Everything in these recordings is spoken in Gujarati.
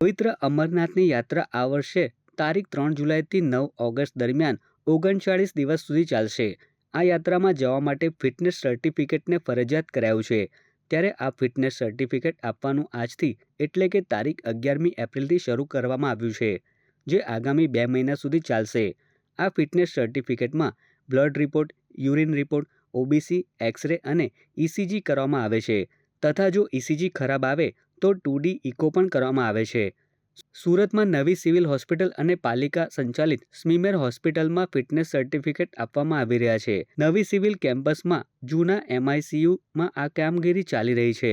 પવિત્ર અમરનાથની યાત્રા આ વર્ષે તારીખ ત્રણ જુલાઈથી નવ ઓગસ્ટ દરમિયાન ઓગણચાળીસ દિવસ સુધી ચાલશે. આ યાત્રામાં જવા માટે ફિટનેસ સર્ટિફિકેટને ફરજિયાત કરાયું છે. ત્યારે આ ફિટનેસ સર્ટિફિકેટ આપવાનું આજથી એટલે કે તારીખ અગિયારમી એપ્રિલથી શરૂ કરવામાં આવ્યું છે, જે આગામી બે મહિના સુધી ચાલશે. આ fitness સર્ટિફિકેટમાં blood report, urine report, OBC, x-ray અને ઇસીજી કરવામાં આવે છે. તથા જો ઇસીજી ખરાબ આવે તો ટુ ડી ઇકો પણ કરવામાં આવે છે. સુરતમાં નવી સિવિલ હોસ્પિટલ અને પાલિકા સંચાલિત સ્મીમેર હોસ્પિટલમાં ફિટનેસ સર્ટિફિકેટ આપવામાં આવી રહ્યા છે. નવી સિવિલ કેમ્પસમાં જૂના એમઆઈસીયુમાં આ કામગીરી ચાલી રહી છે.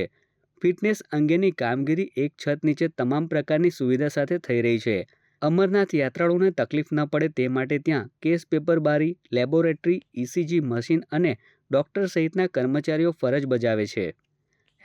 ફિટનેસ અંગેની કામગીરી એક છત નીચે તમામ પ્રકારની સુવિધા સાથે થઈ રહી છે. અમરનાથ યાત્રાળુઓને તકલીફ ન પડે તે માટે ત્યાં કેસ પેપર બારી લેબોરેટરી, ઇસીજી મશીન અને ડોક્ટર સહિતના કર્મચારીઓ ફરજ બજાવે છે.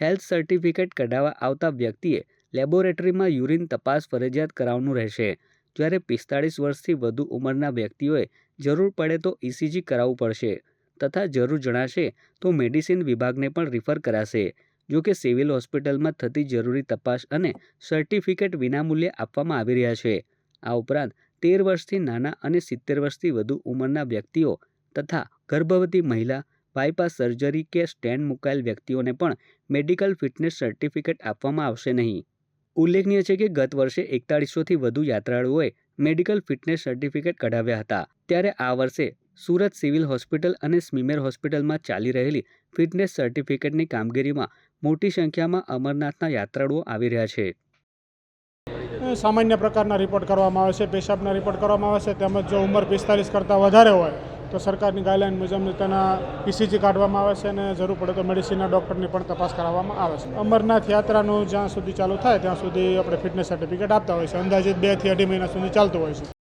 હેલ્થ સર્ટિફિકેટ કઢાવવા આવતા વ્યક્તિએ લેબોરેટરીમાં યુરિન તપાસ ફરજિયાત કરાવવાનું રહેશે. જ્યારે પિસ્તાળીસ વર્ષથી વધુ ઉંમરના વ્યક્તિઓએ જરૂર પડે તો ઇસીજી કરાવવું પડશે. તથા જરૂર જણાશે તો મેડિસિન વિભાગને પણ રિફર કરાશે. જો કે સિવિલ હોસ્પિટલમાં થતી જરૂરી તપાસ અને સર્ટિફિકેટ વિનામૂલ્યે આપવામાં આવી રહ્યા છે. આ ઉપરાંત તેર વર્ષથી નાના અને સિત્તેર વર્ષથી વધુ ઉંમરના વ્યક્તિઓ તથા ગર્ભવતી મહિલા બાયપાસ સર્જરી કે સ્ટેન્ડ મુકાયેલ વ્યક્તિઓને પણ મેડિકલ ફિટનેસ સર્ટિફિકેટ આપવામાં આવશે નહીં. ઉલ્લેખનીય છે કે ગત વર્ષે એકતાળીસોથી વધુ યાત્રાળુઓએ મેડિકલ ફિટનેસ સર્ટિફિકેટ કઢાવ્યા હતા. ત્યારે આ વર્ષે સુરત સિવિલ હોસ્પિટલ અને સ્મીમેર હોસ્પિટલમાં ચાલી રહેલી ફિટનેસ સર્ટિફિકેટની કામગીરીમાં મોટી સંખ્યામાં અમરનાથના યાત્રાળુઓ આવી રહ્યા છે. સામાન્ય પ્રકારના રિપોર્ટ કરવામાં આવે છે, પેશાબના રિપોર્ટ કરવામાં આવે છે, તેમજ જો ઉંમર પિસ્તાલીસ કરતાં વધારે હોય તો સરકારની ગાઈડલાઈન મુજબ તેના પીસીજી કાઢવામાં આવે છે અને જરૂર પડે તો મેડિસિનના ડૉક્ટરની પણ તપાસ કરાવવામાં આવે છે. અમરનાથ યાત્રાનું જ્યાં સુધી ચાલુ થાય ત્યાં સુધી આપણે ફિટનેસ સર્ટિફિકેટ આપતા હોય છે. અંદાજિત બેથી અઢી મહિના સુધી ચાલતું હોય છે.